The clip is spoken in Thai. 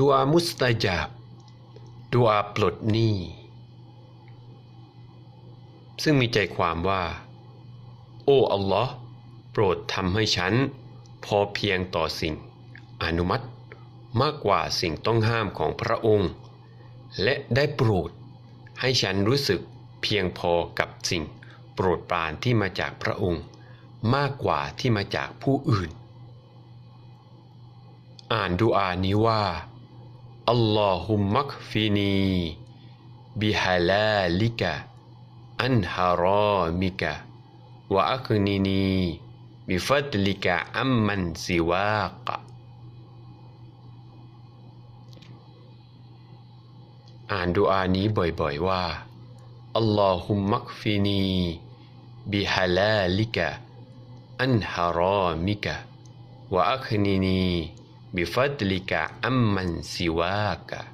ดูอามุสตาจาบดูอาปลดหนี้ ซึ่งมีใจความว่า โอ้อัลลอฮ์โปรดทำให้ฉัน พอเพียงต่อสิ่ง อนุมัติมากกว่าสิ่งต้องห้ามของพระองค์ และได้โปรดให้ฉันรู้สึกเพียงพอกับสิ่ง โปรดปรานที่มาจากพระองค์ มากกว่าที่มาจากผู้อื่น อ่านดูอานี้ว่า اللهم اكفني بحلالك عن حرامك وأغنني بفضلك عمن سواك. آن بوي بوي وا. اللهم اكفني بحلالك عن حرامك وأغنني bifadlika amman siwaka.